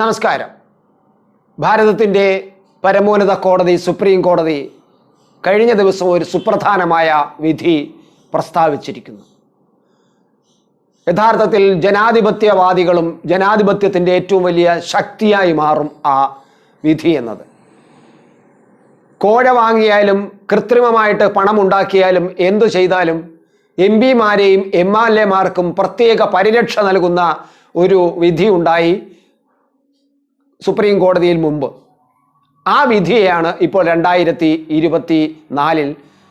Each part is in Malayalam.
നമസ്കാരം. ഭാരതത്തിന്റെ പരമോന്നത കോടതി സുപ്രീം കോടതി കഴിഞ്ഞ ദിവസം ഒരു സുപ്രധാനമായ വിധി പ്രസ്താവിച്ചിരിക്കുന്നു. യഥാർത്ഥത്തിൽ ജനാധിപത്യവാദികളും ജനാധിപത്യത്തിന്റെ ഏറ്റവും വലിയ ശക്തിയായി മാറും ആ വിധി എന്നത്. കോഴ വാങ്ങിയാലും കൃത്രിമമായിട്ട് പണം ഉണ്ടാക്കിയാലും എന്തു ചെയ്താലും എം പിമാരെയും എം എൽ എമാർക്കും പ്രത്യേക പരിരക്ഷ നൽകുന്ന ഒരു വിധി ഉണ്ടായി. സുപ്രീം കോടതിയിൽ മുമ്പ്. ആ വിധിയെയാണ് ഇപ്പോൾ രണ്ടായിരത്തി ഇരുപത്തി നാലിൽ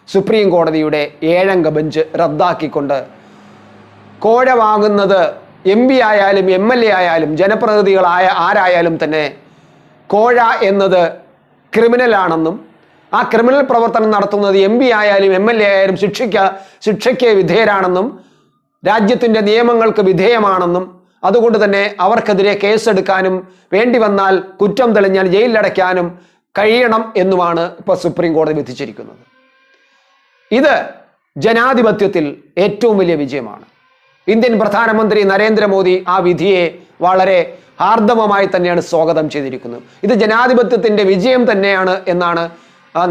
സുപ്രീം കോടതിയുടെ ഏഴംഗ ബെഞ്ച് റദ്ദാക്കിക്കൊണ്ട് കോഴ വാങ്ങുന്നത് എം പി ആയാലും എം എൽ എ ആയാലും ജനപ്രതിനിധികളായ ആരായാലും തന്നെ കോഴ എന്നത് ക്രിമിനലാണെന്നും ആ ക്രിമിനൽ പ്രവർത്തനം നടത്തുന്നത് എം പി ആയാലും എം എൽ എ ആയാലും ശിക്ഷിക്ക ശിക്ഷയ്ക്ക് വിധേയരാണെന്നും രാജ്യത്തിന്റെ നിയമങ്ങൾക്ക് വിധേയമാണെന്നും അതുകൊണ്ട് തന്നെ അവർക്കെതിരെ കേസെടുക്കാനും വേണ്ടി വന്നാൽ കുറ്റം തെളിഞ്ഞാൽ ജയിലിലടയ്ക്കാനും കഴിയണം എന്നുമാണ് ഇപ്പോൾ സുപ്രീം കോടതി വിധിച്ചിരിക്കുന്നത്. ഇത് ജനാധിപത്യത്തിൽ ഏറ്റവും വലിയ വിജയമാണ്. ഇന്ത്യൻ പ്രധാനമന്ത്രി നരേന്ദ്രമോദി ആ വിധിയെ വളരെ ഹാർദവമായി തന്നെയാണ് സ്വാഗതം ചെയ്തിരിക്കുന്നത്. ഇത് ജനാധിപത്യത്തിന്റെ വിജയം തന്നെയാണ് എന്നാണ്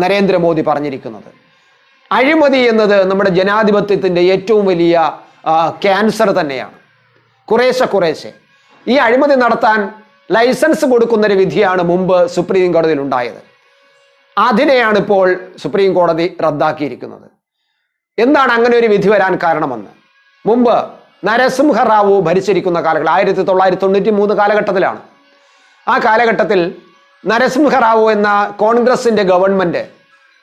നരേന്ദ്രമോദി പറഞ്ഞിരിക്കുന്നത്. അഴിമതി എന്നത് നമ്മുടെ ജനാധിപത്യത്തിന്റെ ഏറ്റവും വലിയ ക്യാൻസർ തന്നെയാണ്. കുറേശ്ശെ കുറേശ്ശെ. ഈ അഴിമതി നടത്താൻ ലൈസൻസ് കൊടുക്കുന്നൊരു വിധിയാണ് മുമ്പ് സുപ്രീം കോടതിയിൽ ഉണ്ടായത്. അതിനെയാണ് ഇപ്പോൾ സുപ്രീം കോടതി റദ്ദാക്കിയിരിക്കുന്നത്. എന്താണ് അങ്ങനെ ഒരു വിധി വരാൻ കാരണമെന്ന്? മുമ്പ് നരസിംഹറാവു ഭരിച്ചിരിക്കുന്ന കാലഘട്ടം ആയിരത്തി തൊള്ളായിരത്തി തൊണ്ണൂറ്റി മൂന്ന് കാലഘട്ടത്തിലാണ്. ആ കാലഘട്ടത്തിൽ നരസിംഹറാവു എന്ന കോൺഗ്രസിന്റെ ഗവൺമെന്റ്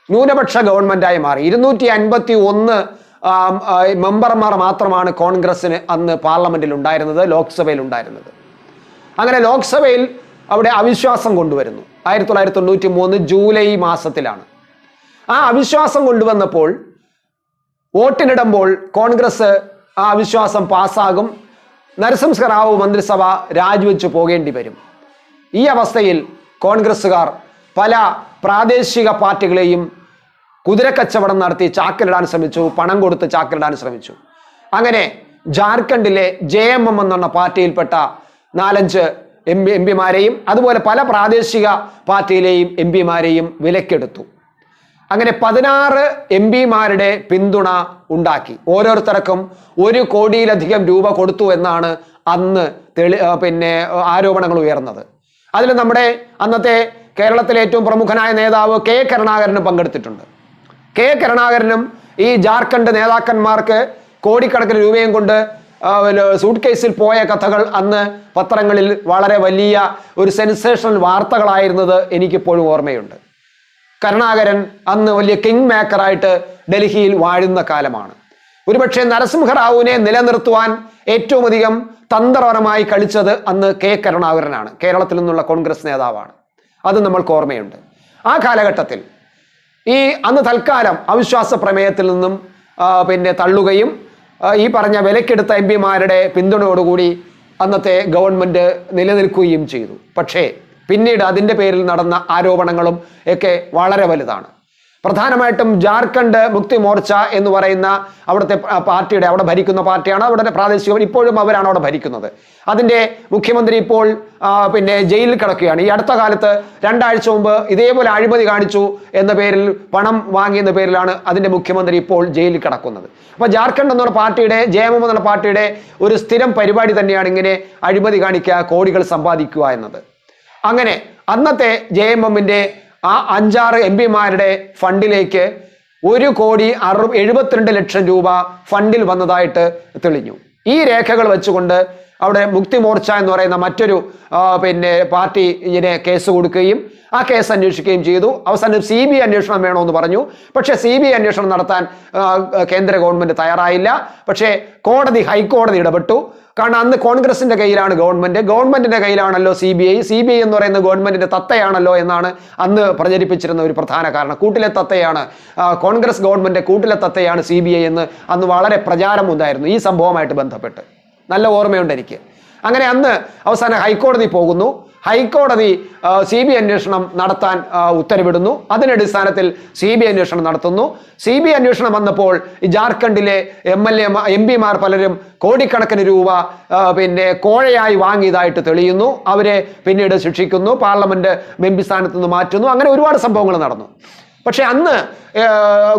ന്യൂനപക്ഷ ഗവൺമെന്റായി മാറി. ഇരുന്നൂറ്റി അൻപത്തി ഒന്ന് മെമ്പർമാർ മാത്രമാണ് കോൺഗ്രസ്സിന് അന്ന് പാർലമെന്റിൽ ഉണ്ടായിരുന്നത് ലോക്സഭയിൽ ഉണ്ടായിരുന്നത്. അങ്ങനെ ലോക്സഭയിൽ അവിടെ അവിശ്വാസം കൊണ്ടുവരുന്നു. ആയിരത്തി തൊള്ളായിരത്തി തൊണ്ണൂറ്റി മൂന്ന് ജൂലൈ മാസത്തിലാണ്. ആ അവിശ്വാസം കൊണ്ടുവന്നപ്പോൾ വോട്ടിനിടുമ്പോൾ കോൺഗ്രസ് ആ അവിശ്വാസം പാസ്സാകും. നരസിംഹറാവു മന്ത്രിസഭ രാജിവെച്ച് പോകേണ്ടി വരും. ഈ അവസ്ഥയിൽ കോൺഗ്രസ്സുകാർ പല പ്രാദേശിക പാർട്ടികളെയും കുതിരക്കച്ചവടം നടത്തി ചാക്കിലിടാൻ ശ്രമിച്ചു പണം കൊടുത്ത് ചാക്കിലിടാൻ ശ്രമിച്ചു. അങ്ങനെ ജാർഖണ്ഡിലെ ജെ എം എം എന്നുള്ള പാർട്ടിയിൽപ്പെട്ട നാലഞ്ച് എം എം പിമാരെയും അതുപോലെ പല പ്രാദേശിക പാർട്ടിയിലെയും എം പിമാരെയും വിലക്കെടുത്തു. അങ്ങനെ പതിനാറ് എം പിമാരുടെ പിന്തുണ ഉണ്ടാക്കി. ഓരോരുത്തർക്കും ഒരു കോടിയിലധികം രൂപ കൊടുത്തു എന്നാണ് അന്ന് തെളി പിന്നെ ആരോപണങ്ങൾ ഉയർന്നത്. അതിൽ നമ്മുടെ അന്നത്തെ കേരളത്തിലെ ഏറ്റവും പ്രമുഖനായ നേതാവ് കെ കരുണാകരനും പങ്കെടുത്തിട്ടുണ്ട്. കെ കരുണാകരനും ഈ ജാർഖണ്ഡ് നേതാക്കന്മാർക്ക് കോടിക്കണക്കിന് രൂപയും കൊണ്ട് സൂട്ട് കേസിൽ പോയ കഥകൾ അന്ന് പത്രങ്ങളിൽ വളരെ വലിയ ഒരു സെൻസേഷണൽ വാർത്തകളായിരുന്നത് എനിക്കിപ്പോഴും ഓർമ്മയുണ്ട്. കരുണാകരൻ അന്ന് വലിയ കിങ് മേക്കറായിട്ട് ഡൽഹിയിൽ വാഴുന്ന കാലമാണ്. ഒരുപക്ഷെ നരസിംഹറാവുവിനെ നിലനിർത്തുവാൻ ഏറ്റവും അധികം തന്ത്രപരമായി കളിച്ചത് അന്ന് കെ കരുണാകരനാണ്. കേരളത്തിൽ നിന്നുള്ള കോൺഗ്രസ് നേതാവാണ്. അത് നമ്മൾക്ക് ഓർമ്മയുണ്ട്. ആ കാലഘട്ടത്തിൽ ഈ അന്ന് തൽക്കാലം അവിശ്വാസ പ്രമേയത്തിൽ നിന്നും പിന്നെ തള്ളുകയും ഈ പറഞ്ഞ വിലക്കെടുത്ത എം പിമാരുടെ പിന്തുണയോടുകൂടി അന്നത്തെ ഗവൺമെന്റ് നിലനിൽക്കുകയും ചെയ്തു. പക്ഷേ പിന്നീട് അതിന്റെ പേരിൽ നടന്ന ആരോപണങ്ങളും ഒക്കെ വളരെ വലുതാണ്. പ്രധാനമായിട്ടും ജാർഖണ്ഡ് മുക്തി മോർച്ച എന്ന് പറയുന്ന അവിടുത്തെ പാർട്ടിയുടെ അവിടെ ഭരിക്കുന്ന പാർട്ടിയാണ്. അവിടെ പ്രാദേശിക ഇപ്പോഴും അവരാണ് അവിടെ ഭരിക്കുന്നത്. അതിന്റെ മുഖ്യമന്ത്രി ഇപ്പോൾ പിന്നെ ജയിലിൽ കിടക്കുകയാണ്. ഈ അടുത്ത കാലത്ത് രണ്ടാഴ്ച മുമ്പ് ഇതേപോലെ അഴിമതി കാണിച്ചു എന്ന പേരിൽ പണം വാങ്ങിയെന്ന പേരിലാണ് അതിന്റെ മുഖ്യമന്ത്രി ഇപ്പോൾ ജയിലിൽ കിടക്കുന്നത്. അപ്പോൾ ജാർഖണ്ഡ് എന്നുള്ള പാർട്ടിയുടെ ജെ എം എം എന്നുള്ള പാർട്ടിയുടെ ഒരു സ്ഥിരം പരിപാടി തന്നെയാണ് ഇങ്ങനെ അഴിമതി കാണിക്കുക കോടികൾ സമ്പാദിക്കുക എന്നത്. അങ്ങനെ അന്നത്തെ ജെ എം എമ്മിന്റെ ആ അഞ്ചാറ് എം പിമാരുടെ ഫണ്ടിലേക്ക് ഒരു കോടി അറു എഴുപത്തിരണ്ട് ലക്ഷം രൂപ ഫണ്ടിൽ വന്നതായിട്ട് തെളിഞ്ഞു. ഈ രേഖകൾ വെച്ചുകൊണ്ട് അവിടെ മുക്തി മോർച്ച എന്ന് പറയുന്ന മറ്റൊരു പിന്നെ പാർട്ടി ഇതിനെ കേസ് കൊടുക്കുകയും ആ കേസ് അന്വേഷിക്കുകയും ചെയ്തു. അവസാനം സി ബി അന്വേഷണം വേണമെന്ന് പറഞ്ഞു. പക്ഷേ സി ബി അന്വേഷണം നടത്താൻ കേന്ദ്ര ഗവൺമെന്റ് തയ്യാറായില്ല. പക്ഷേ കോടതി ഹൈക്കോടതി ഇടപെട്ടു. കാരണം അന്ന് കോൺഗ്രസിന്റെ കയ്യിലാണ് ഗവൺമെന്റ്. ഗവൺമെന്റിന്റെ കയ്യിലാണല്ലോ C B I. C B I എന്ന് പറയുന്ന ഗവൺമെന്റിന്റെ തത്തയാണല്ലോ എന്നാണ് അന്ന് പ്രചരിപ്പിച്ചിരുന്ന ഒരു പ്രധാന കാരണം. കൂട്ടിലെ തത്തയാണ് കോൺഗ്രസ് ഗവൺമെന്റ് കൂട്ടിലെ തത്തയാണ് സി ബി ഐ എന്ന് അന്ന് വളരെ പ്രചാരം ഉണ്ടായിരുന്നു ഈ സംഭവമായിട്ട് ബന്ധപ്പെട്ട്. നല്ല ഓർമ്മയുണ്ട് എനിക്ക്. അങ്ങനെ അന്ന് അവസാനം ഹൈക്കോടതി പോകുന്നു. ഹൈക്കോടതി സി ബി അന്വേഷണം നടത്താൻ ഉത്തരവിടുന്നു. അതിനടിസ്ഥാനത്തിൽ സി ബി അന്വേഷണം നടത്തുന്നു. സി ബി അന്വേഷണം വന്നപ്പോൾ ജാർഖണ്ഡിലെ എം എൽ എ എം പിമാർ പലരും കോടിക്കണക്കിന് രൂപ പിന്നെ കോഴയായി വാങ്ങിയതായിട്ട് തെളിയുന്നു. അവരെ പിന്നീട് ശിക്ഷിക്കുന്നു. പാർലമെന്റ് മെമ്പി സ്ഥാനത്ത് നിന്ന് മാറ്റുന്നു. അങ്ങനെ ഒരുപാട് സംഭവങ്ങൾ നടന്നു. പക്ഷെ അന്ന്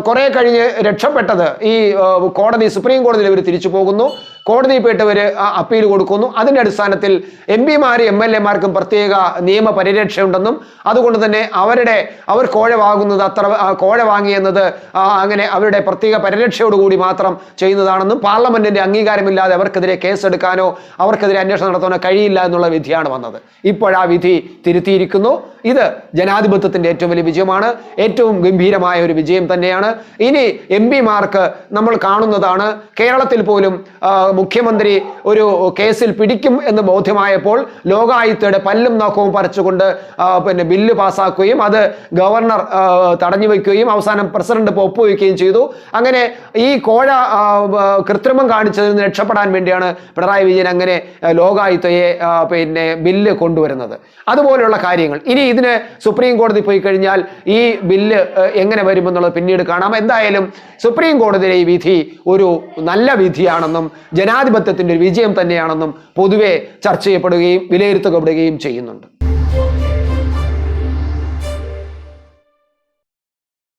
കുറെ കഴിഞ്ഞ് രക്ഷപ്പെട്ടത് ഈ കോടതി സുപ്രീം കോടതിയിൽ ഇവർ തിരിച്ചു പോകുന്നു. കോടതിയിൽ പോയിട്ട് ഇവർ അപ്പീൽ കൊടുക്കുന്നു. അതിന്റെ അടിസ്ഥാനത്തിൽ എം പിമാരും എം എൽ എമാർക്കും പ്രത്യേക നിയമ പരിരക്ഷയുണ്ടെന്നും അതുകൊണ്ട് തന്നെ അവരുടെ അവർ കോഴ വാങ്ങുന്നത് അത്ര കോഴ വാങ്ങിയെന്നത് അങ്ങനെ അവരുടെ പ്രത്യേക പരിരക്ഷയോടുകൂടി മാത്രം ചെയ്യുന്നതാണെന്നും പാർലമെന്റിന്റെ അംഗീകാരമില്ലാതെ അവർക്കെതിരെ കേസെടുക്കാനോ അവർക്കെതിരെ അന്വേഷണം നടത്താനോ കഴിയില്ല എന്നുള്ള വിധിയാണ് വന്നത്. ഇപ്പോഴാ വിധി തിരുത്തിയിരിക്കുന്നു. ഇത് ജനാധിപത്യത്തിന്റെ ഏറ്റവും വലിയ വിജയമാണ്. ഏറ്റവും ഗംഭീരമായ ഒരു വിജയം തന്നെയാണ്. ഇനി എം പിമാർക്ക് നമ്മൾ കാണുന്നതാണ് കേരളത്തിൽ പോലും മുഖ്യമന്ത്രി ഒരു കേസിൽ പിടിക്കും എന്ന് ബോധ്യമായപ്പോൾ ലോകായുക്തയുടെ പല്ലും നോക്കവും പറിച്ചുകൊണ്ട് പിന്നെ ബില്ല് പാസ്സാക്കുകയും അത് ഗവർണർ തടഞ്ഞു വയ്ക്കുകയും അവസാനം പ്രസിഡന്റ് ഇപ്പോൾ ഒപ്പുവെക്കുകയും ചെയ്തു. അങ്ങനെ ഈ കോഴ കൃത്രിമം കാണിച്ചതിൽ നിന്ന് രക്ഷപ്പെടാൻ വേണ്ടിയാണ് പിണറായി വിജയൻ അങ്ങനെ ലോകായുക്തയെ പിന്നെ ബില്ല് കൊണ്ടുവരുന്നത്. അതുപോലെയുള്ള കാര്യങ്ങൾ. ഇനി ഇതിന് സുപ്രീം കോടതി പോയി കഴിഞ്ഞാൽ ഈ ബില്ല് എങ്ങനെ വരുമെന്നുള്ളത് പിന്നീട് കാണാം. എന്തായാലും സുപ്രീം കോടതിയിലെ ഈ വിധി ഒരു നല്ല വിധിയാണെന്നും ജനാധിപത്യത്തിന്റെ ഒരു വിജയം തന്നെയാണെന്നും പൊതുവെ ചർച്ച ചെയ്യപ്പെടുകയും വിലയിരുത്തപ്പെടുകയും ചെയ്യുന്നുണ്ട്.